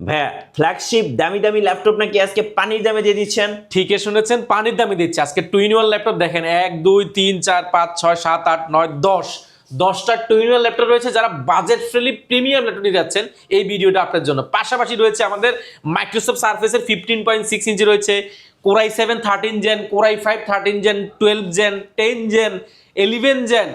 Flagship দামি দামি laptop নাকি আজকে পানির দামে দিয়ে দিচ্ছেন? ঠিকই শুনেছেন, পানির দামে দিচ্ছে। আজকে টুইন ওয়াল ল্যাপটপ দেখেন, এক, দুই, তিন, চার, পাঁচ, ছয়, সাত, আট, নয়, দশ। দশটা টুইন ওয়াল ল্যাপটপ রয়েছে যারা বাজেট ফ্রেন্ডলি প্রিমিয়াম ল্যাপটপ নিতে যাচ্ছেন। এই ভিডিওটা আপনার জন্য। পাশাপাশি রয়েছে আমাদের মাইক্রোসফট সার্ফেসের ফিফটিন পয়েন্ট সিক্স ইঞ্চি রয়েছে core i seven thirteen gen core i five thirteen gen twelve gen ten gen eleven gen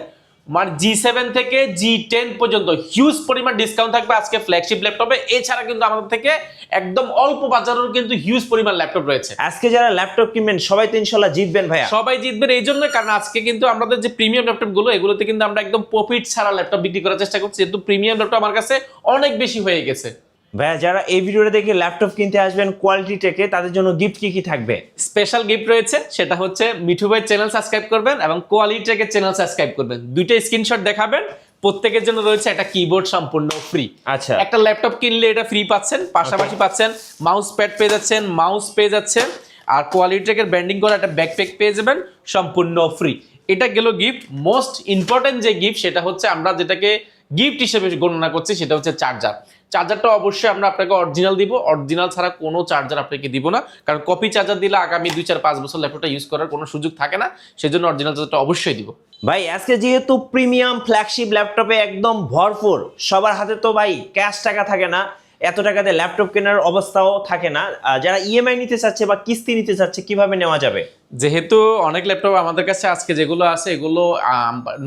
মানে জি সেভেন থেকে জি টেন পর্যন্ত হিউজ পরিমাণ ডিসকাউন্ট থাকবে আজকে ফ্ল্যাগশিপ ল্যাপটপে এছাড়া কিন্তু আমাদের থেকে একদম অল্প বাজারের কিন্তু হিউজ পরিমাণ ল্যাপটপ রয়েছে। আজকে যারা ল্যাপটপ কিনবেন সবাই তো ইনশাল্লাহ জিতবেন ভাইয়া। সবাই জিতবেন এই জন্য কারণ আজকে কিন্তু আমাদের যে প্রিমিয়াম ল্যাপটপগুলো এগুলোতে কিন্তু আমরা একদম প্রফিট ছাড়া ল্যাপটপ বিক্রি করার চেষ্টা করছি। যেহেতু প্রিমিয়াম ল্যাপটপ আমার কাছে অনেক বেশি হয়ে গেছে। ভাইয়া যারা এই ভিডিওটা দেখে ল্যাপটপ কিনতে আসবেন কোয়ালিটি টেকে তাদের জন্য গিফট কি কি থাকবে? স্পেশাল গিফট রয়েছে সেটা হচ্ছে মিঠু ভাই চ্যানেল সাবস্ক্রাইব করবেন এবং কোয়ালিটি থেকে চ্যানেল সাবস্ক্রাইব করবেন। দুইটা স্ক্রিনশট দেখাবেন প্রত্যেকের জন্য রয়েছে একটা কিবোর্ড সম্পূর্ণ ফ্রি আচ্ছা। একটা ল্যাপটপ কিনলে এটা ফ্রি পাচ্ছেন পাশাপাশি পাচ্ছেন মাউস প্যাড পেয়ে যাচ্ছেন মাউস পেয়ে যাচ্ছেন আর কোয়ালিটি টেকের ব্যান্ডিং করা একটা ব্যাকপ্যাক পেয়ে যাবেন সম্পূর্ণ ফ্রি এটা গেল গিফট মোস্ট ইম্পর্টেন্ট যে গিফট সেটা হচ্ছে আমরা যেটাকে গিফট হিসেবে গণনা করছি সেটা হচ্ছে চার্জার চার্জারটা অবশ্যই আমরা আপনাকে অরিজিনাল দিব। অরিজিনাল ছাড়া কোনো চার্জার আপনাকে দিব না। কারণ কপি চার্জার দিলে আগামী দুই চার পাঁচ বছর ল্যাপটপটা ইউজ করার কোনো সুযোগ থাকে না। সেজন্য অরিজিনাল চার্জারটা অবশ্যই দিব। ভাই আজকে যেহেতু প্রিমিয়াম ফ্ল্যাগশিপ ল্যাপটপে একদম ভরপুর সবার হাতে তো ভাই ক্যাশ টাকা থাকে না এত টাকাতে ল্যাপটপ কেনার অবস্থাও থাকে না। যারা ইএমআই নিতে চাচ্ছে বা কিস্তি নিতে চাচ্ছে কীভাবে নেওয়া যাবে? যেহেতু অনেক ল্যাপটপ আমাদের কাছে আজকে যেগুলো আছে এগুলো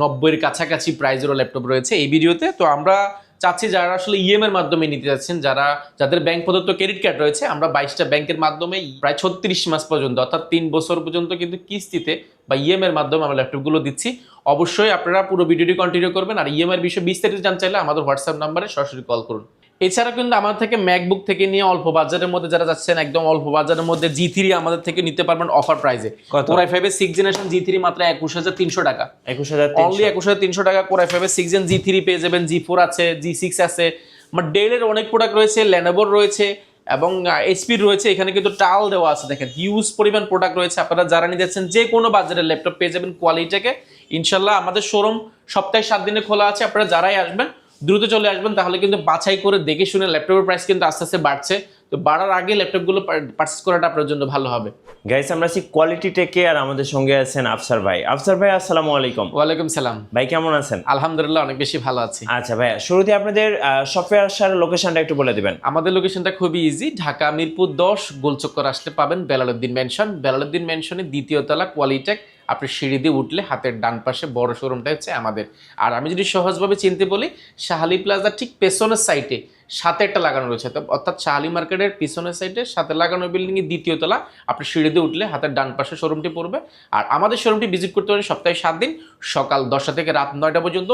নব্বইয়ের কাছাকাছি প্রাইজেরও ল্যাপটপ রয়েছে এই ভিডিওতে তো আমরা চাচ্ছি যারা আসলে ইএম এর মাধ্যমে নিতে যাচ্ছেন, যারা, যাদের ব্যাংক প্রদত্ত ক্রেডিট কার্ড রয়েছে, আমরা বাইশটা ব্যাংকের মাধ্যমে প্রায় ছত্রিশ মাস পর্যন্ত, অর্থাৎ তিন বছর পর্যন্ত কিন্তু কিস্তিতে বা ইএম এর মাধ্যমে আমরা ল্যাপটপগুলো দিচ্ছি। অবশ্যই আপনারা পুরো ভিডিওটি কন্টিনিউ করবেন, আর ইএম এর বিষয়ে বিস্তারিত জানতে চাইলে আমাদের হোয়াটসঅ্যাপ নাম্বারে সরাসরি কল করুন। এছাড়া কিন্তু আমাদের থেকে ম্যাকবুক থেকে নিয়ে অল্প বাজারের মধ্যে যারা যাচ্ছেন একদম অল্প বাজারের মধ্যে জি থ্রি আমাদের থেকে নিতে পারবেন অফার প্রাইসে? কোরাই ফাইভের সিক্স জেনারেশন জি থ্রি মাত্র একুশ হাজার তিনশো টাকা। একুশ হাজার অনলি একুশ হাজার তিনশো টাকা কোরাই ফাইভের সিক্স জেন জি থ্রি পেয়ে যাবেন জি ফোর আছে জি সিক্স আছে। মানে ডেলের অনেক প্রোডাক্ট রয়েছে ল্যানোভোর রয়েছে এবং এইচপির রয়েছে। এখানে কিন্তু টাল দেওয়া আছে দেখেন হিউজ পরিমাণ প্রোডাক্ট রয়েছে। আপনারা যারা নিতে যাচ্ছেন যে কোনো বাজারের ল্যাপটপ পেয়ে যাবেন কোয়ালিটিকে ইনশাল্লাহ আমাদের শোরুম সপ্তাহে সাত দিনে খোলা আছে। আপনারা যারাই আসবেন দ্রুত চলে আসবেন তাহলে কিন্তু বাছাই করে দেখে শুনে ল্যাপটপের প্রাইস কিন্তু আস্তে আস্তে বাড়ছে। তো বাড়ার আগে ল্যাপটপগুলো পারচেস করাটা আপনার জন্য ভালো হবে। গাইস আমরা আছি কোয়ালিটি টেকে আর আমাদের সঙ্গে আছেন আফসার ভাই। আফসার ভাই আসসালামু আলাইকুম। ওয়ালাইকুম সালাম। ভাই কেমন আছেন? আলহামদুলিল্লাহ অনেক বেশি ভালো আছি। আচ্ছা ভাইয়া শুরুতে আপনাদের সফটওয়্যার আসার লোকেশনটা একটু বলে দিবেন। আমাদের লোকেশনটা খুবই ইজি ঢাকা মিরপুর দশ গোলচক্কর আসলে পাবেন বেলালুদ্দিন মেনশন বেলালুদ্দিন মেনশনে দ্বিতীয় তলা কোয়ালিটেক আপনি সিঁড়ি দিয়ে উঠলে হাতের ডান পাশে বড় শোরুমটা হচ্ছে আমাদের। আর আমি যদি সহজভাবে চিনতে বলি, শাহালি প্লাজা ঠিক পেছনের সাইডে সাথে একটা লাগানো রয়েছে। অর্থাৎ শাহালি মার্কেটের পিছনের সাইডে সাথে লাগানো বিল্ডিং এর দ্বিতীয় তলা। আপনি সিঁড়ি দিয়ে উঠলে হাতের ডান পাশে শোরুমটি পড়বে। আর আমাদের শোরুমটি ভিজিট করতে পারেন সপ্তাহে সাত দিন, সকাল দশটা থেকে রাত নয়টা পর্যন্ত।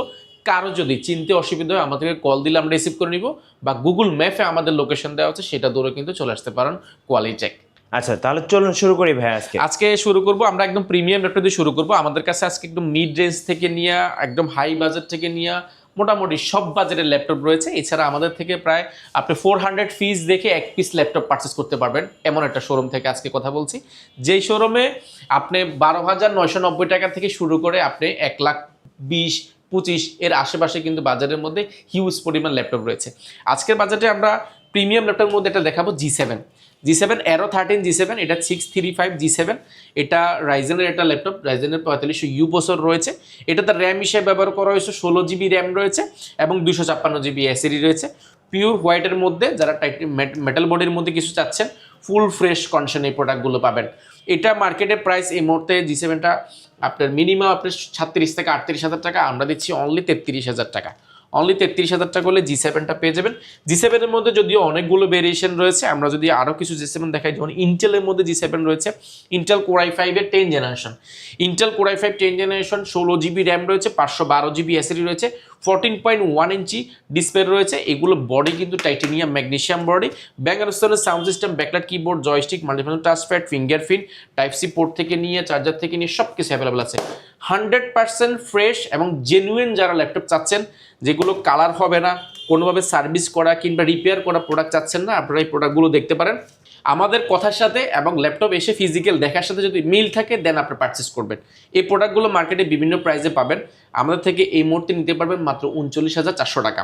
কারও যদি চিনতে অসুবিধা হয়, আমাদেরকে কল দিলে আমরা রিসিভ করে নিব বা গুগল ম্যাপে আমাদের লোকেশন দেওয়া আছে, সেটা দূরে কিন্তু চলে আসতে পারেন কোয়ালিটেক আচ্ছা তাহলে চলুন শুরু করি ভাই আজকে। আজকে শুরু করব, আমরা একদম প্রিমিয়াম ল্যাপটপ দিয়ে শুরু করব। আমাদের কাছে আজকে একদম মিড রেঞ্জ থেকে নিয়ে, একদম হাই বাজেট থেকে নিয়ে, মোটামুটি সব বাজেটের ল্যাপটপ রয়েছে। এছাড়া আমাদের থেকে প্রায় আপনি ফোর হান্ড্রেড ফিস দেখে এক পিস ল্যাপটপ পারচেস করতে পারবেন। এমন একটা শোরুম থেকে আজকে কথা বলছি। যেই শোরুমে আপনি বারো হাজার নয়শো নব্বই টাকা থেকে শুরু করে আপনি এক লাখ বিশ, পঁচিশ এর আশেপাশে কিন্তু বাজারের মধ্যে হিউজ পরিমাণ ল্যাপটপ রয়েছে। আজকের বাজেটে আমরা প্রিমিয়াম ল্যাপটপের মধ্যে এটা দেখাবো G seven G seven aero thirteen G seven এটা six three five G seven এটা রাইজেনের একটা ল্যাপটপ রাইজেনের পঁয়তাল্লিশশো ইউ বছর রয়েছে। এটা তার র্যাম হিসেবে ব্যবহার করা হয়েছে, ষোলো জিবি র্যাম রয়েছে এবং দুশো ছাপ্পান্ন জিবি এসিডি রয়েছে। পিওর হোয়াইটের মধ্যে যারা টাইট মেটাল বডির মধ্যে কিছু চাচ্ছেন ফুল ফ্রেশ কন্ডিশন এই প্রোডাক্টগুলো পাবেন। এটা মার্কেটের প্রাইস এই মুহূর্তে জি সেভেনটা আপনার মিনিমাম আপনার ছাত্রিশ থেকে আটত্রিশ হাজার টাকা, আমরা দিচ্ছি অনলি তেত্রিশ হাজার টাকা। অনলি তেত্রিশ হাজার টাকা করলে জি সেভেনটা পেয়ে যাবেন। জি সেভেনের মধ্যে যদিও অনেকগুলো ভেরিয়েশন রয়েছে, আমরা যদি আরও কিছু জি সেভেন দেখাই, যেমন ইন্টেলের মধ্যে জি সেভেন রয়েছে ইন্টেল কোরাই ফাইভের ten generation Intel core i five ten generation ষোলো জিবি র্যাম রয়েছে, পাঁচশো বারো জিবি এসিডি রয়েছে fourteen point one inch display রয়েছে, এগুলো বডি কিন্তু titanium magnesium body ব্যাঙ্গারস্তনের sound system backlight keyboard joystick মাল্টিফান touchpad fingerprint type C port থেকে নিয়ে চার্জার থেকে নিয়ে সব কিছু অ্যাভেলেবল আছে। হান্ড্রেড পার্সেন্ট ফ্রেশ এবং জেনুইন যারা ল্যাপটপ চাচ্ছেন যেগুলো কালার হবে না, কোনোভাবে সার্ভিস করা কিংবা রিপেয়ার করা প্রোডাক্ট চাচ্ছেন না, আপনারা এই প্রোডাক্টগুলো দেখতে পারেন। আমাদের কথার সাথে এবং ল্যাপটপ এসে ফিজিক্যাল দেখার সাথে যদি মিল থাকে দেন আপনি পারচেস করবেন। এই প্রোডাক্টগুলো মার্কেটে বিভিন্ন প্রাইসে পাবেন। আমাদের থেকে এই মুহূর্তে নিতে পারবেন মাত্র উনচল্লিশ হাজার চারশো টাকা।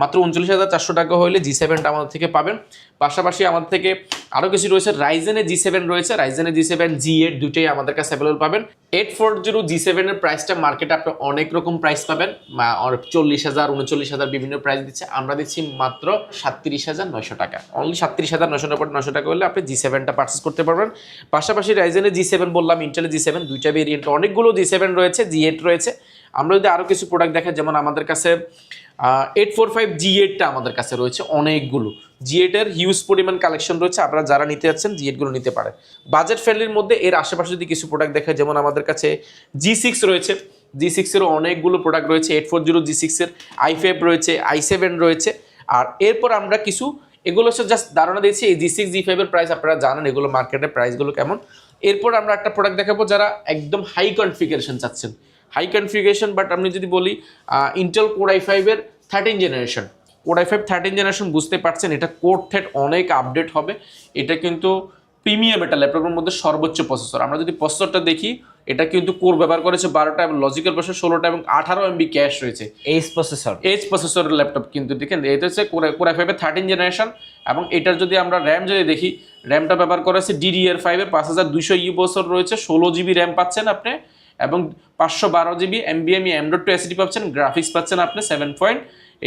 মাত্র উনচল্লিশ হাজার চারশো টাকা হলে জি সেভেনটা আমাদের থেকে পাবেন। পাশাপাশি আমাদের থেকে আরও কিছু রয়েছে রাইজেনের জি সেভেন রয়েছে। রাইজেনের জি সেভেন জি এইট দুটোই আমাদের কাছে অ্যাভেলেবল পাবেন। এইট ফোর জিরো জি সেভেনের প্রাইসটা মার্কেটে আপনি অনেক রকম প্রাইস পাবেন। চল্লিশ হাজার, উনচল্লিশ হাজার বিভিন্ন প্রাইস দিচ্ছে। আমরা দিচ্ছি মাত্র সাতত্রিশ হাজার নয়শো টাকা। অনলি সাতত্রিশ হাজার নয়শো টাকা নয়শো টাকা হলে আপনি জি সেভেনটা পার্চেস করতে পারবেন। পাশাপাশি রাইজেনের জি সেভেন বললাম ইন্টেলের জি সেভেন দুইটা ভেরিয়েন্ট অনেকগুলো জি সেভেন রয়েছে জি এইট রয়েছে। আমরা যদি আরও কিছু প্রোডাক্ট দেখেন যেমন আমাদের কাছে এইট ফোর ফাইভ জি এইটটা আমাদের কাছে রয়েছে অনেকগুলো। জি এইটের হিউজ পরিমাণ কালেকশন রয়েছে, আপনারা যারা নিতে যাচ্ছেন জি এইটগুলো নিতে পারে বাজেট ফ্রেন্ডলির মধ্যে এর আশেপাশে যদি কিছু প্রোডাক্ট দেখে যেমন আমাদের কাছে জি সিক্স রয়েছে। জি সিক্সেরও অনেকগুলো প্রোডাক্ট রয়েছে এইট ফোর জিরো জি সিক্সের আই ফাইভ রয়েছে আই সেভেন রয়েছে। আর এরপর আমরা কিছু, এগুলো হচ্ছে জাস্ট ধারণা দিয়েছি, এই জি সিক্স জি ফাইভের প্রাইস আপনারা জানেন, এগুলো মার্কেটের প্রাইসগুলো কেমন। এরপর আমরা একটা প্রোডাক্ট দেখাবো, যারা একদম হাই কনফিগারেশন চাচ্ছেন। হাই কনফিগারেশন বাট আমি যদি বলি ইন্টেল কোর আই ফাইভের thirteen generation core I five thirteen generation বুঝতে পারছেন এটা কোর থেট অনেক আপডেট হবে। এটা কিন্তু প্রিমিয়াম এটা ল্যাপটপের মধ্যে সর্বোচ্চ প্রসেসর আমরা যদি প্রসেসরটা দেখি এটা কিন্তু কোর ব্যবহার করেছে বারোটা এবং লজিক্যাল প্রসেসর ষোলোটা এবং আঠারো এমবি ক্যাশ রয়েছে। এইচ প্রসেসর এইচ প্রসেসরের ল্যাপটপ কিন্তু দেখেন এটা হচ্ছে কোর ফাইভের থার্টিন জেনারেশন এবং এটার যদি আমরা র্যাম যদি দেখি র্যামটা ব্যবহার করা হচ্ছে ডিডিআর ফাইভের পাঁচ হাজার দুইশো ইউ বছর রয়েছে ষোলো জিবি র্যাম পাচ্ছেন আপনি। এবং পাঁচশো বারো জিবি এমবিএমই এমডট টু এসিডি পাচ্ছেন গ্রাফিক্স পাচ্ছেন আপনি সেভেন পয়েন্ট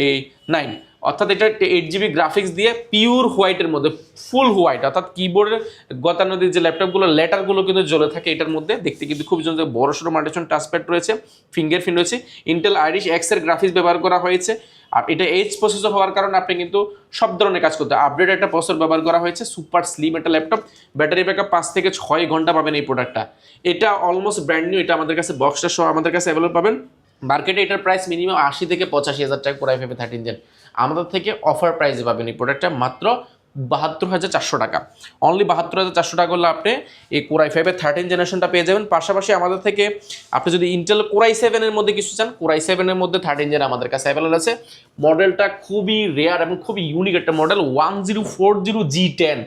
এই নাইন অর্থাৎ এটা এইট জিবি গ্রাফিক্স দিয়ে পিওর হোয়াইটের মধ্যে ফুল হোয়াইট অর্থাৎ কিবোর্ডের গতানদীর যে ল্যাপটপগুলো লেটারগুলো কিন্তু জ্বলে থাকে এটার মধ্যে। দেখতে কিন্তু খুব জন বড় সড়ো মাল্টিশন টাচপ্যাড রয়েছে ফিঙ্গার ফিঙ্গারপ্রিন্ট রয়েছে ইন্টেল আইরিশ এক্সের গ্রাফিক্স ব্যবহার করা হয়েছে। আর এটা এইচ প্রসেসর হওয়ার কারণে আপনি কিন্তু সব ধরনের কাজ করতে আপডেট একটা প্রসেসর ব্যবহার করা হয়েছে সুপার স্লিম একটা ল্যাপটপ ব্যাটারি ব্যাকআপ পাঁচ থেকে ছয় ঘণ্টা পাবেন এই প্রোডাক্টটা এটা অলমোস্ট ব্র্যান্ড নিউ এটা আমাদের কাছে বক্সটা সহ আমাদের কাছে অ্যাভেলেবল পাবেন। মার্কেটে এটার প্রাইস মিনিমাম আশি থেকে পঁচাশি হাজার টাকা করে ভেবে থার্টিন জেন আমাদের থেকে অফার প্রাইসে পাবেন এই প্রোডাক্টটা মাত্র বাহাত্তর হাজার চারশো টাকা। অনলি বাহাত্তর হাজার চারশো টাকা করলে আপনি এই কোরাই ফাইভের থার্টিন জেনারেশনটা পেয়ে যাবেন। পাশাপাশি আমাদের থেকে আপনি যদি ইন্টেল কোরাই সেভেনের মধ্যে কিছু চান কোরাই সেভেনের মধ্যে থার্টিন জেন আমাদের কাছে অ্যাভেলেবল আছে। মডেলটা খুবই রেয়ার এবং খুবই ইউনিক একটা model one zero four zero G ten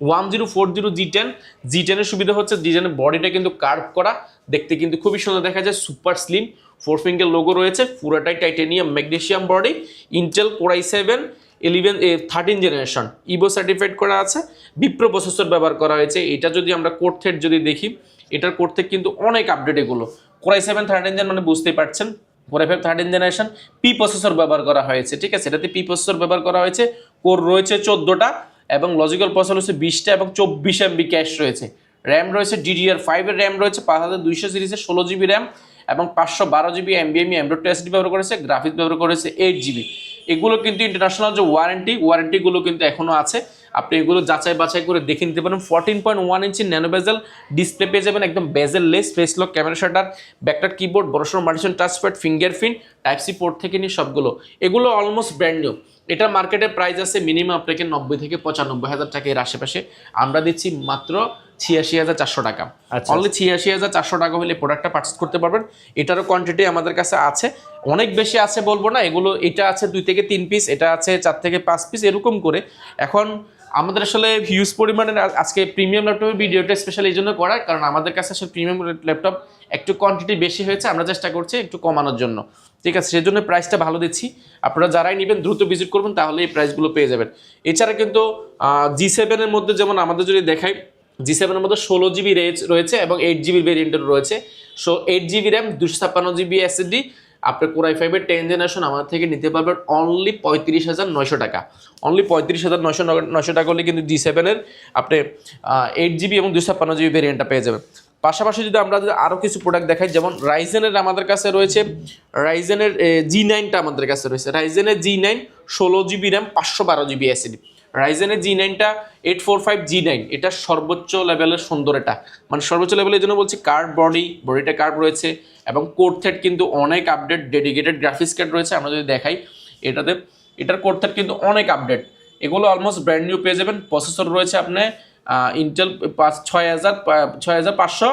one zero four zero G ten G টেনের সুবিধা হচ্ছে জি টেনের বডিটা কিন্তু কার্ভ করা। দেখতে কিন্তু খুবই সুন্দর দেখা যায় super slim four finger logo রয়েছে, পুরোটাই titanium magnesium body Intel core i seven eleven A thirteen generation Evo certified করা আছে। বিপ্রো প্রসেসর ব্যবহার করা হয়েছে। এটা যদি আমরা কোড থেট যদি দেখি, এটার কোড থেকে কিন্তু অনেক আপডেট এগুলো। কোরাই সেভেন থার্টিন জেন মানে বুঝতেই পারছেন। Core i five thirteen generation P processor ব্যবহার করা হয়েছে, ঠিক আছে? এটাতে পি প্রসেসর ব্যবহার করা হয়েছে। কোর রয়েছে চোদ্দোটা এবং লজিক্যাল প্রসেসর হচ্ছে বিশটা এবং চব্বিশ এমবি ক্যাশ রয়েছে। র্যাম রয়েছে ডিডিআর ফাইভের র্যাম রয়েছে, পাঁচ হাজার দুইশো সিরিজের ষোলো জিবি র্যাম এবং পাঁচশো বারো জিবি এমবিএমই এমডো টু এসডি ব্যবহার করেছে গ্রাফিক্স ব্যবহার করেছে এইট জিবি এগুলো কিন্তু ইন্টারন্যাশনাল যে ওয়ারেন্টি ওয়ারেন্টিগুলো কিন্তু এখনও আছে। আপনি এগুলো যাচাই বাছাই করে দেখে নিতে পারেন। Fourteen point one inch nano bezel display পেয়ে যাবেন একদম bezel less face lock camera shutter ব্যাকটার keyboard বড়সড় মার্টিশন touchpad fingerprint type C port থেকে নিয়ে সবগুলো। এগুলো অলমোস্ট ব্র্যান্ড নিউ এটার মার্কেটের প্রাইস আছে মিনিমাম আপনাকে নব্বই থেকে পঁচানব্বই হাজার টাকা এর আশেপাশে। আমরা দিচ্ছি মাত্র ছিয়াশি হাজার চারশো টাকা। আচ্ছা। অনলি ছিয়াশি হাজার চারশো টাকা হলে প্রোডাক্টটা পারচেস করতে পারবেন। এটারও কোয়ান্টিটি আমাদের কাছে আছে। অনেক বেশি আছে বলব না এগুলো এটা আছে দুই থেকে তিন পিস এটা আছে চার থেকে পাঁচ পিস এরকম করে। এখন আমাদের আসলে হিউজ পরিমাণের আজকে প্রিমিয়াম ল্যাপটপের ভিডিওটা স্পেশাল এই জন্য করা কারণ আমাদের কাছে আসলে প্রিমিয়াম ল্যাপটপ একটু কোয়ান্টিটি বেশি হয়েছে আমরা চেষ্টা করছি একটু কমানোর জন্য। ঠিক আছে সেজন্য প্রাইসটা ভালো দিচ্ছি। আপনারা যারাই নেবেন দ্রুত ভিজিট করবেন তাহলে এই প্রাইসগুলো পেয়ে যাবেন। এছাড়া কিন্তু জি সেভেনের মধ্যে যেমন আমাদের যদি দেখাই জি সেভেনের মধ্যে ষোলো জিবি রয়েছে এবং এইট জিবি ভেরিয়েন্টের রয়েছে। সো এইট জিবি র্যাম দুশো ছাপ্পান্ন জিবি এসএসডি আপনার কোরআই ফাইভের টেন জেনারেশন আমার থেকে নিতে পারবেন অনলি পঁয়ত্রিশ হাজার নয়শো টাকা। অনলি পঁয়ত্রিশ হাজার নয়শো নয়শো টাকা হলে কিন্তু জি সেভেনের আপনি এইট জিবি এবং দুশো ছাপ্পান্ন জিবি ভেরিয়েন্টটা পেয়ে যাবেন। পাশাপাশি যদি আমরা যদি আরও কিছু প্রোডাক্ট দেখাই, যেমন রাইজেনের আমাদের কাছে রয়েছে রাইজেনের জি নাইনটা আমাদের কাছে রয়েছে। রাইজেনের জি নাইন ষোলো জিবি র্যাম পাঁচশো বারো জিবি এসিডি রাইজেনের G নাইনটা eight four five G nine এটা সর্বোচ্চ লেভেলের সুন্দর এটা। মানে সর্বোচ্চ লেভেলের জন্য বলছি কার্ড বডি বডিটা কার্ড রয়েছে এবং কোড থেট কিন্তু অনেক আপডেট ডেডিকেটেড গ্রাফিক্স কার্ড রয়েছে, আমরা যদি দেখাই, এটাতে, এটার কোড থেট কিন্তু অনেক আপডেট এগুলো অলমোস্ট ব্র্যান্ড নিউ পেয়ে যাবেন প্রসেসর রয়েছে আপনি ইন্টেল পাঁচ, ছয় হাজার ছয় হাজার পাঁচশো,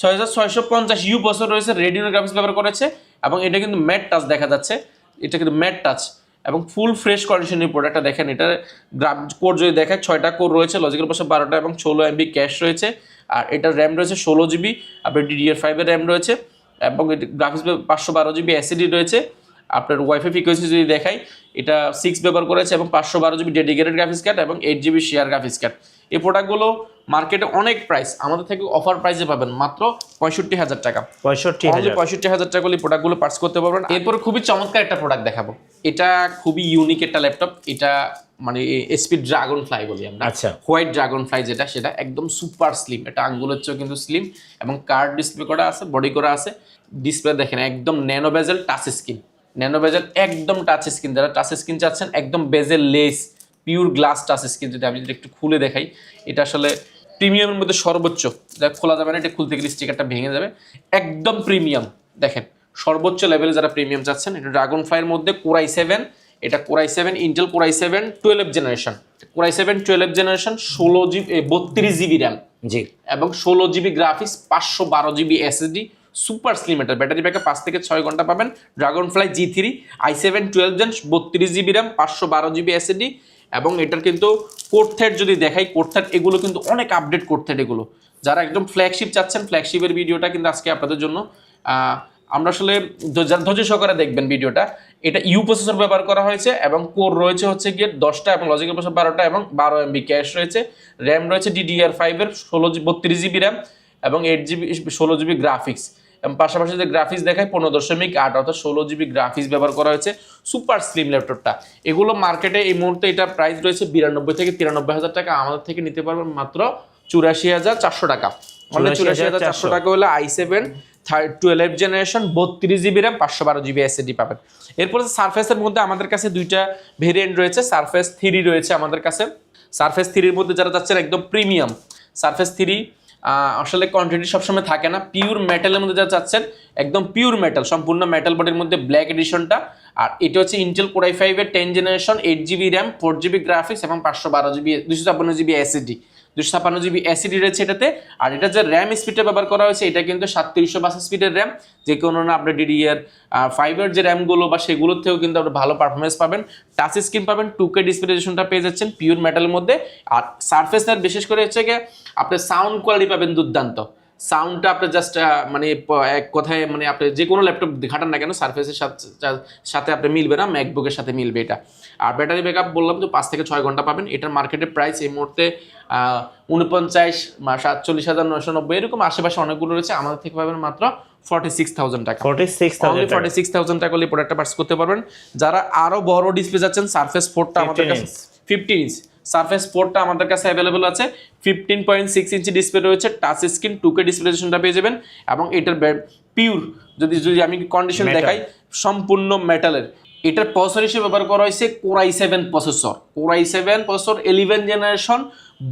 ছয় হাজার ছয়শো পঞ্চাশ ইউ প্রসেসর রয়েছে রেডিও গ্রাফিক্স ব্যবহার করেছে এবং এটা কিন্তু ম্যাট টাচ দেখা যাচ্ছে, এটা কিন্তু ম্যাট টাচ এবং ফুল ফ্রেশ কন্ডিশনের প্রোডাক্টটা দেখেন, এটার গ্রাফ কোড যদি দেখেন ছয়টা কোড রয়েছে লজিক্যাল পাশে বারোটা এবং ষোলো এমবি ক্যাশ রয়েছে, আর এটার র্যাম রয়েছে ষোলো জিবি আপনার ডিডিআর ফাইভের র্যাম রয়েছে, এবং গ্রাফিক্স পাঁচশো বারো জিবি অ্যাসিডি রয়েছে, আপনার ওয়াইফাই ফ্রিকোয়েন্সি যদি দেখাই এটা সিক্স ব্যবহার করেছে এবং পাঁচশো বারো জিবি ডেডিকেটেড গ্রাফিক্স কার্ড এবং eight GB share graphics card এই প্রোডাক্টগুলো মার্কেটে অনেক প্রাইস আমাদের থেকে অফার প্রাইসে পাবেন মাত্র পঁয়ষট্টি হাজার টাকা। পঁয়ষট্টি পঁয়ষট্টি হাজার টাকা হলে প্রোডাক্টগুলো পার্স করতে পারবেন। এরপরে খুবই চমৎকার একটা প্রোডাক্ট দেখাবো। এটা খুবই ইউনিক একটা ল্যাপটপ এটা মানে এসপি ড্রাগন ফ্লাই বলি আমরা। আচ্ছা। হোয়াইট ড্রাগন ফ্লাই যেটা সেটা একদম সুপার স্লিম এটা আঙ্গুলের চেয়েও কিন্তু স্লিম এবং কার্ড ডিসপ্লে করা আছে বডি করা আছে। ডিসপ্লে দেখেন একদম nano bezel touch screen nano bezel একদম টাচ স্ক্রিন যারা টাচ স্ক্রিন চাচ্ছেন একদম bezel less pure glass touch screen যদি আমি যদি একটু খুলে দেখাই এটা আসলে প্রিমিয়ামের মধ্যে সর্বোচ্চ। যা খোলা যাবে না এটা খুলতে গেলে স্টিকারটা ভেঙে যাবে। একদম প্রিমিয়াম। দেখেন সর্বোচ্চ লেভেলে যারা প্রিমিয়াম চাচ্ছেন এটা ড্রাগন ফ্লাইয়ের মধ্যে কোরাই সেভেন এটা core i seven Intel core i seven twelve generation core i seven twelve generation ষোলো জিবি বত্রিশ জিবি র্যাম জি। এবং ষোলো জিবি গ্রাফিক্স পাঁচশো বারো জিবি এসএসডি সুপার স্লিম এটা ব্যাটারি ব্যাকআপ পাঁচ থেকে ছয় ঘণ্টা পাবেন। Dragon Fly G three I seven twelve gen বত্রিশ জিবি র্যাম পাঁচশো বারো জিবি এসএসডি এবং এটার কিন্তু কোর্থেট যদি দেখাই কোর্থেট এগুলো কিন্তু অনেক আপডেট কোর্থেট এগুলো। যারা একদম ফ্ল্যাগশিপ চাচ্ছেন ফ্ল্যাগশিপের ভিডিওটা কিন্তু আজকে আপনাদের জন্য আমরা আসলে ধৈর্য সহকারে দেখবেন ভিডিওটা। এটা ইউ প্রসেসর ব্যবহার করা হয়েছে এবং কোর রয়েছে হচ্ছে গিয়ে দশটা এবং লজিক্যাল প্রসেসর বারোটা এবং বারো এমবি ক্যাশ রয়েছে। র্যাম রয়েছে ডিডিআর ফাইভের ষোলো, বত্রিশ জিবি র্যাম এবং এইট জিবি ষোলো জিবি গ্রাফিক্স পাশাপাশি যে গ্রাফিক্স দেখায় পনেরো দশমিক আট অর্থাৎ ষোলো জিবি গ্রাফিক্স ব্যবহার করা হয়েছে সুপার স্লিম ল্যাপটপটা এগুলো মার্কেটে এই মুহূর্তে এটা প্রাইস রয়েছে বিরানব্বই থেকে তিরানব্বই হাজার টাকা। আমাদের থেকে নিতে পারবেন মাত্র চুরাশি হাজার চারশো টাকা। মানে চুরাশি হাজার চারশো টাকা হলে I seven third twelve generation বত্রিশ জিবি র্যাম পাঁচশো বারো জিবি এসএডি পাবেন। এরপরে সারফেসের মধ্যে আমাদের কাছে দুইটা ভেরিয়েন্ট রয়েছে। সারফেস থ্রি রয়েছে আমাদের কাছে। সারফেস থ্রির মধ্যে যারা যাচ্ছেন একদম প্রিমিয়াম সারফেস থ্রি আসলে কোয়ান্টিটি সবসময় থাকে না। পিওর মেটালের মধ্যে যা চাচ্ছেন, একদম পিওর মেটাল সম্পূর্ণ মেটাল বডির মধ্যে ব্ল্যাক এডিশনটা আর এটা হচ্ছে ইন্টেল কোরাই ফাইভের ten generation eight GB RAM four GB graphics এবং পাঁচশো বারো জিবি দুশো ছাপ্পান্ন জিবি এসএডি দুশো ছাপ্পান্ন জিবি এসিডি রয়েছে এটাতে। আর এটা যে র্যাম স্পিডটা ব্যবহার করা হয়েছে, এটা কিন্তু সাতত্রিশশো বাস স্পিডের র্যাম যে কোনো না আপনার ডিডিআর ফাইভের যে র্যামগুলো বা সেগুলোর থেকেও কিন্তু আপনি ভালো পারফরমেন্স পাবেন। টাচ স্ক্রিন পাবেন টু কে ডিসপ্লেশনটা পেয়ে যাচ্ছেন পিওর মেটালের মধ্যে। আর সারফেস সারফেসের বিশেষ করে হচ্ছে গিয়ে, আপনার সাউন্ড কোয়ালিটি পাবেন দুর্দান্ত। সাউন্ডটা আপনার জাস্ট মানে এক কথায় মানে আপনি যে কোনো ল্যাপটপ ঘাটান না কেন সার্ফেসের সাথে আপনি মিলবে না ম্যাকবুকের সাথে মিলবে এটা। আর ব্যাটারি ব্যাকআপ বললাম যে পাঁচ থেকে ছয় ঘণ্টা পাবেন। এটার মার্কেটের প্রাইস এই মুহূর্তে উনপঞ্চাশ বা সাতচল্লিশ হাজার নয়শো নব্বই এরকম আশেপাশে অনেকগুলো রয়েছে। আমাদের থেকে পাবেন মাত্র ফর্টি সিক্স থাউজেন্ড টাকা। Forty six thousand forty six thousand টাকা হলে প্রোডাক্টটা পার্স করতে পারবেন। যারা আরও বড় ডিসপ্লে যাচ্ছেন সার্ফেস ফোরটা আমাদের 15 কাছে। ফিফটিন ইঞ্চ সারফেস ফোরটা আমাদের কাছে অ্যাভেলেবেল আছে। Fifteen point six inch display রয়েছে টাচ স্ক্রিন টু কে ডিসপ্লেশনটা পেয়ে যাবেন। এবং এটার পিওর যদি যদি আমি কন্ডিশন। দেখাই সম্পূর্ণ মেটালের এটার প্রসেসর হিসেবে ব্যবহার করা হয়েছে core i seven processor core i seven processor eleven generation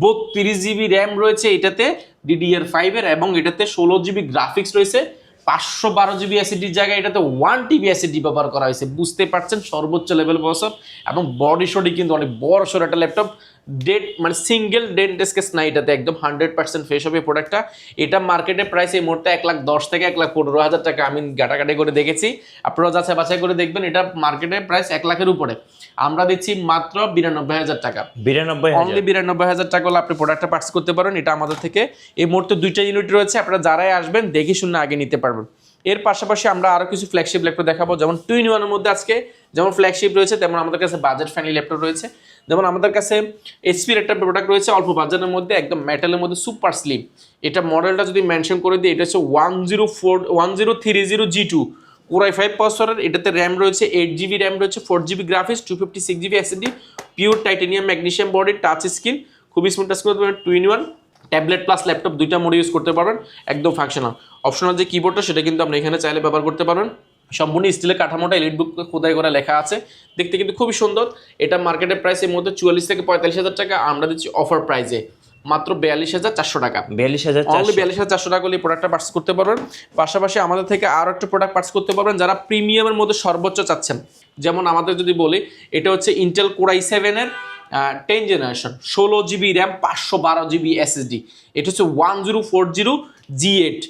বত্রিশ জিবি র্যাম রয়েছে এটাতে ডিডিআর ফাইভের এবং এটাতে ষোলো জিবি গ্রাফিক্স রয়েছে। পাঁচশো বারো জিবি অ্যাসিডির জায়গায় এটাতে ওয়ান টিবি অ্যাসিডি ব্যবহার করা হয়েছে। বুঝতে পারছেন সর্বোচ্চ লেভেল প্রসেসর এবং বডি শোডি কিন্তু অনেক বড় সর একটা ল্যাপটপ ডেট মানে সিঙ্গেল ডেট ডেস্কেস না এটাতে একদম হান্ড্রেড পার্সেন্ট ফ্রেশ হবে প্রোডাক্টটা এটা মার্কেটের প্রাইস এই মুহূর্তে এক লাখ দশ থেকে এক লাখ পনেরো হাজার টাকা আমি গাটাগাটি করে দেখেছি। আপনারা যাচাই বাছাই করে দেখবেন এটা মার্কেটের প্রাইস এক লাখের উপরে। আমরা দিচ্ছি মাত্র বিরানব্বই হাজার টাকা। বিরানব্বই অনলি বিরানব্বই হাজার টাকা হলে আপনি প্রোডাক্টটা পার্চেস করতে পারেন এটা আমাদের থেকে। এই মুহূর্তে দুইটা ইউনিট রয়েছে আপনারা যারাই আসবেন দেখে শুনে আগে নিতে পারবেন। এর পাশাপাশি আমরা আরও কিছু ফ্ল্যাগশিপ ল্যাপটপ দেখাবো। যেমন টু ইন ওয়ানের মধ্যে আজকে যেমন ফ্ল্যাগশিপ রয়েছে, তেমন আমাদের কাছে বাজেট ফ্রেন্ডলি ল্যাপটপ রয়েছে। যেমন আমাদের কাছে এইচপির একটা প্রোডাক্ট রয়েছে, অল্প বাজারের মধ্যে, একদম মেটালের মধ্যে সুপার স্লিম এটা মডেলটা যদি মেনশন করে দিই, এটা হচ্ছে one zero four one zero three zero G two core i five প্রসেসরের এটাতে র্যাম রয়েছে এইট জিবি র্যাম রয়েছে four GB graphics two fifty six GB SSD pure titanium magnesium body touch screen খুবই smooth touch করতে two in one tablet plus laptop দুইটা mode use করতে পারবেন একদম ফাংশনাল অপশনাল যে কিবোর্ডটা সেটা কিন্তু আপনি এখানে চাইলে ব্যবহার করতে পারবেন। সম্পূর্ণ স্টিলের কাঠামোটা এলিট বুক খোদাই করা লেখা আছে। দেখতে কিন্তু খুবই সুন্দর। এটা মার্কেটের প্রাইস এর মধ্যে চুয়াল্লিশ থেকে পঁয়তাল্লিশ হাজার টাকা আমরা দিচ্ছি অফার প্রাইজে মাত্র বিয়াল্লিশ হাজার চারশো টাকা। বিয়াল্লিশ হাজার অনলি বিয়াল্লিশ হাজার চারশো টাকা হলে প্রোডাক্টটা পার্স করতে পারবেন। পাশাপাশি আমাদের থেকে আরও একটা প্রোডাক্ট পার্স করতে পারবেন যারা প্রিমিয়ামের মধ্যে সর্বোচ্চ চাচ্ছেন। যেমন আমাদের যদি বলি এটা হচ্ছে ইন্টেল কোরাই সেভেনের টেন জেনারেশন ষোলো জিবি র্যাম পাঁচশো বারো জিবি এসএসডি এটা হচ্ছে one zero four zero G eight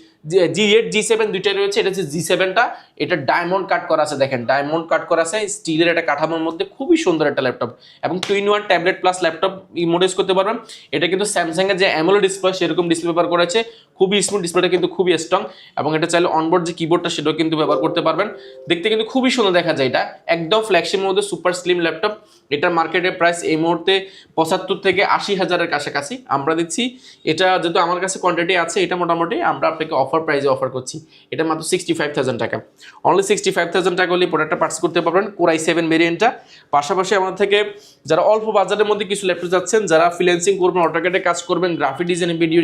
G eight G seven দুইটাই রয়েছে, এটা হচ্ছে জি সেভেনটা এটা ডায়মন্ড কাট করা আছে, দেখেন ডায়মন্ড কাট করা আছে স্টিলের একটা কাঠামোর মধ্যে খুবই সুন্দর একটা ল্যাপটপ এবং two in one tablet plus laptop মোডেস করতে পারবেন। এটা কিন্তু স্যামসাং এর যে অ্যামোলো ডিসপ্লে সেরকম ডিসপ্লে ব্যবহার করেছে। খুবই স্মুথ ডিসপ্লেটা কিন্তু খুবই স্ট্রং এবং এটা চাইলে অনবোর্ড যে কিবোর্ডটা সেটাও কিন্তু ব্যবহার করতে পারবেন। দেখতে কিন্তু খুবই সুন্দর দেখা যায় এটা। একদম ফ্ল্যাগশিপের মধ্যে সুপার স্লিম ল্যাপটপ এটার মার্কেটের প্রাইস এই মুহূর্তে পঁচাত্তর থেকে আশি হাজারের কাছাকাছি। আমরা দিচ্ছি, এটা যেহেতু আমার কাছে কোয়ান্টিটি আছে, এটা মোটামুটি আমরা আপনাকে অফার প্রাইসে অফার করছি। এটা মাত্র সিক্সটি ফাইভ থাউজেন্ড টাকা। অনলি সিক্সটি ফাইভ থাউজেন্ড টাকা হলে প্রোডাক্টটা পার্স করতে পারবেন কোরাই সেভেন ভেরিয়েন্টটা পাশাপাশি আমাদের থেকে যারা অল্প বাজারের মধ্যে কিছু ল্যাপটপ যাচ্ছেন, যারা ফ্রিল্যান্সিং করবেন অটোকেটে কাজ করবেন গ্রাফিক ডিজাইন ভিডিও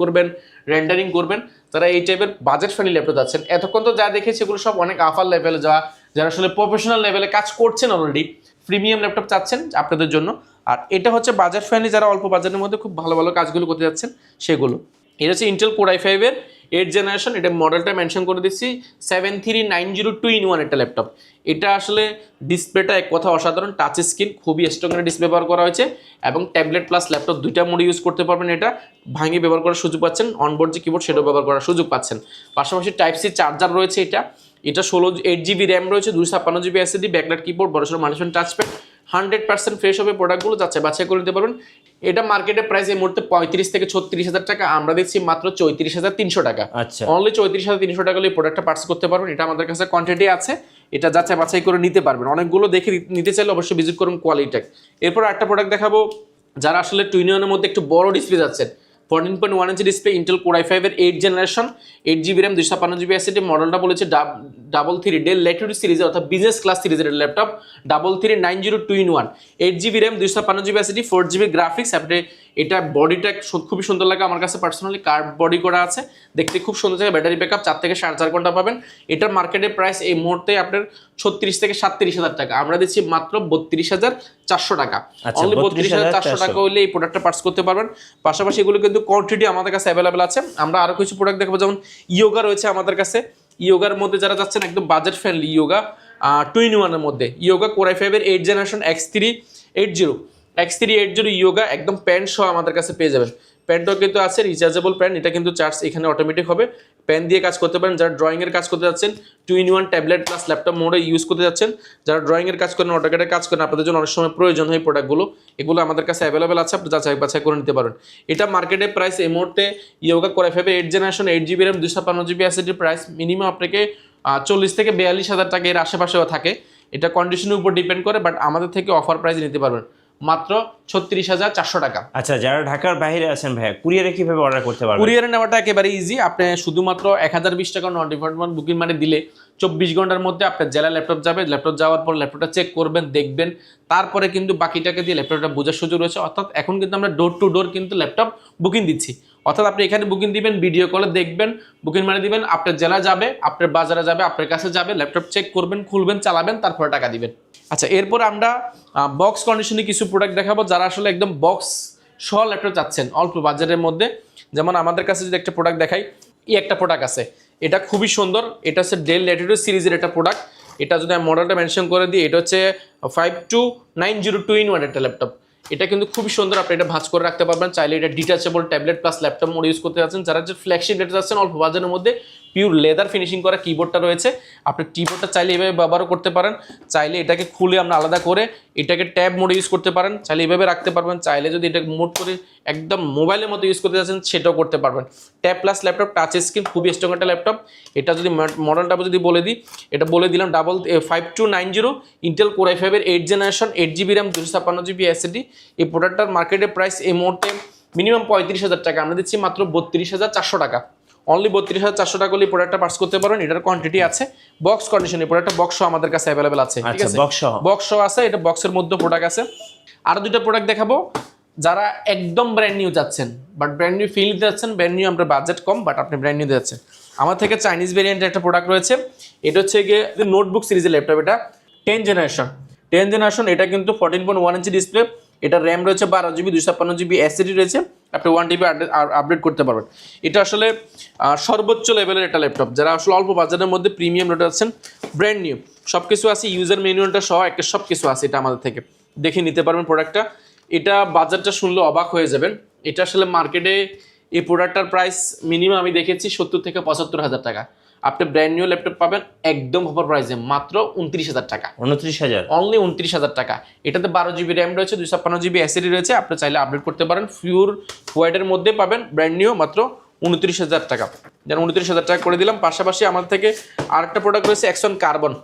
করবেন রেন্ডারিং করবেন, তারা এই টাইপের বাজেট ফ্রেন্ডলি ল্যাপটপ যাচ্ছেন। এতক্ষণ তো যা দেখেছি, এগুলো সব অনেক আফার লেভেলে যা যারা আসলে প্রফেশনাল লেভেলে কাজ করছেন অলরেডি প্রিমিয়াম ল্যাপটপ চাচ্ছেন আপনাদের জন্য। আর এটা হচ্ছে বাজার ফ্রেন্ডলি যারা অল্প বাজারের মধ্যে খুব ভালো ভালো কাজগুলো করতে যাচ্ছেন, সেগুলো। এটা হচ্ছে ইন্টেল কোর আই ফাইভের এইট জেনারেশন এটা মডেলটা মেনশন করে দিচ্ছি seven three nine zero two in one একটা ল্যাপটপ। এটা আসলে ডিসপ্লেটা এক কথা অসাধারণ টাচ স্ক্রিন খুবই স্ট্রং ডিসপ্লে ব্যবহার করা হয়েছে এবং ট্যাবলেট প্লাস ল্যাপটপ দুইটা মোডে ইউজ করতে পারবেন এটা। ভাঙিয়ে ব্যবহার করার সুযোগ পাচ্ছেন অনবোর্ড যে কিবোর্ড সেটাও ব্যবহার করার সুযোগ পাচ্ছেন। পাশাপাশি টাইপ সি চার্জার রয়েছে এটা। এটা ষোলো এইট জিবি র্যাম রয়েছে দুই ছাপ্পান্ন জিবি এসএসডি ব্যাকলাইট কিবোর্ড বড়সড় মানুষের টাচপ্যাড হান্ড্রেড পার্সেন্ট ফ্রেশ হবে প্রোডাক্টগুলো যাচ্ছে বাছাই করে নিতে পারবেন। এটা মার্কেটের প্রাইস এই মুহূর্তে পঁয়ত্রিশ থেকে ছত্রিশ হাজার টাকা আমরা দিচ্ছি মাত্র চৌত্রিশ হাজার তিনশো টাকা। আচ্ছা। অনলি চৌত্রিশ হাজার তিনশো টাকা হলে প্রোডাক্টটা পার্স করতে পারবেন এটা আমাদের কাছে কোয়ান্টিটি আছে এটা যাচাই বাছাই করে নিতে পারবেন। অনেকগুলো দেখে নিতে চাইলে অবশ্যই ভিজিট করুন কোয়ালিটেক এরপর একটা প্রোডাক্ট দেখাবো যারা আসলে টুইনিয়নের মধ্যে একটু বড় ডিসপ্লে যাচ্ছেন fourteen point one inch display Intel core i ফাইভের eight generation eight GB RAM দুশো পান্ন জিবি এসিডি মডেলটা বলেছে ডাবল থ্রি ডেল ল্যাটিউড সিরিজের অর্থাৎ বিজনেস ক্লাস সিরিজের laptop double three nine zero two in one eight GB RAM দুশো পান্ন GB SSD four GB graphics আপনি এটা বডিটা খুবই সুন্দর লাগে আমার কাছে পার্সোনালি কার্ড বডি করা আছে দেখতে খুব সুন্দর থাকে ব্যাটারি ব্যাকআপ চার থেকে সাড়ে চার ঘণ্টা পাবেন। এটার মার্কেটের প্রাইস এই মুহূর্তে আপনার ছত্রিশ থেকে সাতত্রিশ হাজার টাকা। আমরা দিচ্ছি মাত্র বত্রিশ হাজার চারশো টাকা। আচ্ছা, অনলি বত্রিশ হাজার চারশো টাকা হলে এই প্রোডাক্টটা পার্স করতে পারবেন। পাশাপাশি এগুলো কিন্তু কোয়ান্টিটি আমাদের কাছে অ্যাভেলেবেল আছে। আমরা আরও কিছু প্রোডাক্ট দেখাবো যেমন ইয়োগা রয়েছে আমাদের কাছে। ইয়োগার মধ্যে যারা যাচ্ছেন একদম budget friendly Yoga two in ওয়ানের মধ্যে। ইয়োগা কোরাই ফাইভের eight generation X three eight zero X three eight zero Yoga একদম প্যান্ট সহ আমাদের কাছে পেয়ে যাবেন। প্যান্টও কিন্তু আছে রিচার্জেবল প্যান্ট এটা কিন্তু চার্জ এখানে অটোমেটিক হবে। প্যান দিয়ে কাজ করতে পারেন, যারা ড্রয়িংয়ের কাজ করতে যাচ্ছেন two in one tablet plus laptop মোডে ইউজ করতে যাচ্ছেন, যারা ড্রয়িংয়ের কাজ করেন অটোকেটের কাজ করেন, আপনাদের জন্য অনেক সময় প্রয়োজন হয় প্রোডাক্টগুলো এগুলো আমাদের কাছে অ্যাভেলেবেল আছে আপনি যাচাই বাছাই করে নিতে পারেন। এটা মার্কেটের প্রাইস এই মুহূর্তে ইয়োগা করে ফেবে eight generation eight GB RAM দুশো পান্ন জিবি অ্যাসিডির প্রাইস মিনিমাম আপনাকে চল্লিশ থেকে বিয়াল্লিশ হাজার টাকা এর আশেপাশেও থাকে। এটা কন্ডিশনের উপর ডিপেন্ড করে বাট আমাদের থেকে অফার প্রাইস নিতে পারবেন। মাত্র ছত্রিশ হাজার চারশো টাকা। আচ্ছা যারা ঢাকার বাইরে আছেন ভাইয়া কুরিয়ারে কীভাবে অর্ডার করতে পারবেন? কুরিয়ারে নেওয়াটা একেবারে ইজি আপনি শুধুমাত্র এক হাজার বিশ টাকা নন রিফান্ড বুকিং মানে দিলে চব্বিশ ঘণ্টার মধ্যে আপনার জেলা ল্যাপটপ যাবে ল্যাপটপ যাওয়ার পর ল্যাপটপটা চেক করবেন দেখবেন তারপরে কিন্তু বাকিটাকে দিয়ে ল্যাপটপটা বোঝার সুযোগ রয়েছে। অর্থাৎ এখন কিন্তু আমরা ডোর টু ডোর কিন্তু ল্যাপটপ বুকিং দিচ্ছি। অর্থাৎ আপনি এখানে বুকিং দিবেন ভিডিও কলে দেখবেন বুকিং মানে দিবেন আপনার জেলা যাবে আপনার বাজারে যাবে আপনার কাছে যাবে ল্যাপটপ চেক করবেন খুলবেন চালাবেন তারপরে টাকা দিবেন। আচ্ছা এরপর আমরা বক্স কন্ডিশনে কিছু প্রোডাক্ট দেখাবো যারা আসলে একদম বক্স সহ ল্যাপটপ চাচ্ছেন, অল্প বাজারের মধ্যে। যেমন আমাদের কাছে যদি একটা প্রোডাক্ট দেখাই, এই একটা প্রোডাক্ট আছে। এটা খুবই সুন্দর, এটা হচ্ছে ডেল ল্যাটিটিউড সিরিজের একটা প্রোডাক্ট এটা যদি আমি মডেলটা মেনশন করে দিই, এটা হচ্ছে five two nine zero two in one একটা ল্যাপটপ এটা কিন্তু খুবই সুন্দর, আপনি এটা ভাঁজ করে রাখতে পারবেন। চাইলে এটা detachable tablet plus laptop mode use করতে যাচ্ছেন। যারা যে ফ্ল্যাগশিপ ল্যাপটপ যাচ্ছেন অল্প বাজারের মধ্যে পিওর লেদার ফিনিশিং করা কিবোর্ডটা রয়েছে। আপনি কিবোর্ডটা চাইলে এভাবে ব্যবহারও করতে পারেন, চাইলে এটাকে খুলে আমরা আলাদা করে এটাকে ট্যাব মোডে ইউজ করতে পারেন, চাইলে এভাবে রাখতে পারবেন, চাইলে যদি এটা মোড করে একদম মোবাইলের মতো ইউজ করতে যাচ্ছেন সেটাও করতে পারবেন। Tab plus laptop touch screen খুবই স্ট্রং একটা ল্যাপটপ এটা যদি মডেলটা যদি বলে দিই, এটা বলে দিলাম double five two nine zero Intel core i ফাইভের eight generation eight GB RAM দুশো ছাপ্পান্ন জিবি এসএডি এই প্রোডাক্টটার মার্কেটের প্রাইস এই মুহূর্তে মিনিমাম পঁয়ত্রিশ হাজার টাকা, আমরা দিচ্ছি মাত্র বত্রিশ হাজার চারশো টাকা। অনলি বত্রিশ হাজার চারশো টাকা হলে প্রোডাক্টটা পার্স করতে পারেন এটার কোয়ান্টিটি আছে। বক্স কন্ডিশনে প্রোডাক্টটা বক্স আমাদের কাছে অ্যাভেলেবেল আছে ঠিক আচ্ছা আছে? বক্স বক্স এটা বক্সের মধ্যে প্রোডাক্ট আছে। আরও দুটো প্রোডাক্ট দেখাবো। যারা একদম ব্র্যান্ড নিউ যাচ্ছেন বাট ব্র্যান্ড নিউ ফিল দিতে যাচ্ছেন ব্র্যান্ড নিউ আপনার বাজেট কম বাট আপনি ব্র্যান্ড নিউ যাচ্ছেন। আমার থেকে চাইনিজ ভেরিয়েন্টের একটা প্রোডাক্ট রয়েছে। এটা হচ্ছে গিয়ে নোটবুক সিরিজের ল্যাপটপ এটা টেন জেনারেশন টেন জেনারেশন এটা কিন্তু fourteen point one inch display এটা র্যাম রয়েছে বারো জিবি দুশো ছাপ্পান্ন জিবি এসিডি রয়েছে। আপনি ওয়ান টিবি আপডেট করতে পারবেন। এটা আসলে সর্বোচ্চ লেভেলের একটা ল্যাপটপ যারা আসলে অল্প বাজারের মধ্যে প্রিমিয়াম রেট আছেন ব্র্যান্ড নিউ সব কিছু আছে ইউজার ম্যানুয়ালটা সহ একটা সব কিছু আছে এটা আমাদের থেকে। দেখে নিতে পারবেন প্রোডাক্টটা এটা বাজারটা শুনলে অবাক হয়ে যাবেন। এটা আসলে মার্কেটে এই প্রোডাক্টটার প্রাইস মিনিমাম আমি দেখেছি সত্তর থেকে পঁচাত্তর হাজার টাকা। আপনি ব্র্যান্ড নিউ ল্যাপটপ পাবেন একদম অফার প্রাইসে মাত্র উনত্রিশ হাজার টাকা। উনত্রিশ হাজার? অনলি উনত্রিশ হাজার টাকা। এটাতে বারো জিবি র্যাম রয়েছে দুশো ছাপ্পান্ন জিবি অ্যাসিডি রয়েছে। আপনি চাইলে আপডেট করতে পারেন। ফিউর হোয়াইটের মধ্যে পাবেন ব্র্যান্ড নিউ মাত্র উনত্রিশ হাজার টাকা। যেন উনত্রিশ হাজার টাকা করে দিলাম পাশাপাশি আমার থেকে আরেকটা প্রোডাক্ট রয়েছে অ্যাকশন কার্বন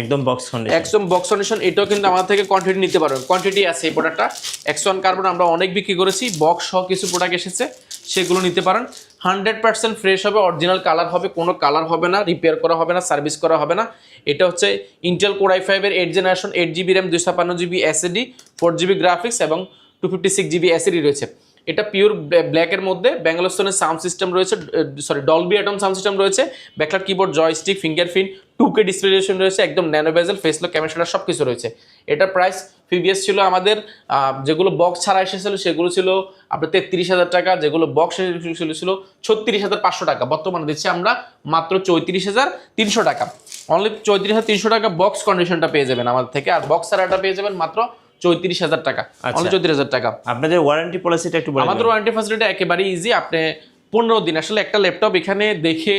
একদম বক্স কন্ডিশন একদম বক্স কন্ডিশন এটাও কিন্তু আমাদের থেকে কোয়ান্টিটি নিতে পারবেন। কোয়ান্টিটি আছে এই প্রোডাক্টটা এক্সন কার্বন আমরা অনেক বিক্রি করেছি বক্স সহ কিছু প্রোডাক্ট এসেছে। সেগুলো নিতে পারেন। হান্ড্রেড পার্সেন্ট ফ্রেশ হবে, অরিজিনাল কালার হবে, কোনো কালার হবে না, রিপেয়ার করা হবে না, সার্ভিস করা হবে না। এটা হচ্ছে ইন্টেল কোর আই ফাইভের eight generation eight GB RAM দুশো ছাপ্পান্ন GB SSD four GB graphics এবং two fifty six GB SSD রয়েছে। এটা পিওর ব্ল্যাকের মধ্যে ব্যাঙ্গালোস্টোনের সাউন্ড সিস্টেম রয়েছে sorry Dolby Atmos sound system রয়েছে backlit keyboard joystick fingerprint two K ডিসপ্লেশন রয়েছে একদম ন্যানো বেজেল ফেসলক ক্যামেরা সব কিছু রয়েছে। এটার প্রাইস প্রিভিয়াস ছিল আমাদের যেগুলো বক্স ছাড়া এসেছিল সেগুলো ছিল আপনার তেত্রিশ হাজার টাকা যেগুলো বক্স ছিল ছিল ছত্রিশ হাজার পাঁচশো টাকা। বর্তমানে দিচ্ছি আমরা মাত্র চৌত্রিশ হাজার তিনশো টাকা। অনলি চৌত্রিশ হাজার তিনশো টাকা বক্স কন্ডিশনটা পেয়ে যাবেন আমাদের থেকে। আর বক্স ছাড়াটা পেয়ে যাবেন মাত্র চৌত্রিশ হাজার টাকা। আচ্ছা। অনলি চৌত্রিশ হাজার টাকা। আপনাদের ওয়ারেন্টি পলিসিটা একটু আমাদের ওয়ারেন্টি ফ্যাসিলিটি একেবারে ইজি আপনি পনেরো দিন আসলে একটা ল্যাপটপ এখানে দেখে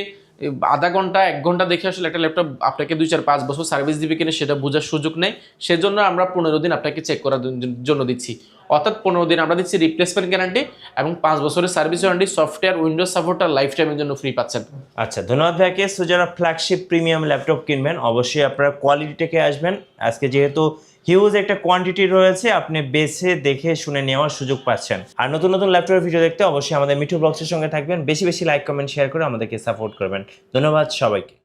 আধা ঘণ্টা, এক ঘণ্টা দেখে আসলে একটা ল্যাপটপ আপনাকে দুই চার পাঁচ বছর সার্ভিস দিবে কিনা সেটা বোঝার সুযোগ নেই। সেজন্য আমরা পনেরো দিন আপনাকে চেক করার জন্য দিচ্ছি। অর্থাৎ পনেরো দিন আমরা দিচ্ছি রিপ্লেসমেন্ট গ্যারান্টি এবং পাঁচ বছরের service warranty software Windows support আর লাইফ টাইমের জন্য ফ্রি পাচ্ছেন। আচ্ছা ধন্যবাদ ভাইকে। সো যারা ফ্ল্যাগশিপ প্রিমিয়াম ল্যাপটপ কিনবেন, অবশ্যই আপনারা কোয়ালিটি থেকে আসবেন। আজকে যেহেতু হিউজ একটা কোয়ান্টিটি রয়েছে, আপনি বেছে দেখে শুনে নেওয়ার সুযোগ পাচ্ছেন। আর নতুন নতুন ল্যাপটপের ভিডিও দেখতে অবশ্যই আমাদের মিঠু ব্লগসের সঙ্গে থাকবেন। বেশি বেশি লাইক কমেন্ট শেয়ার করে আমাদেরকে সাপোর্ট করবেন। ধন্যবাদ সবাইকে।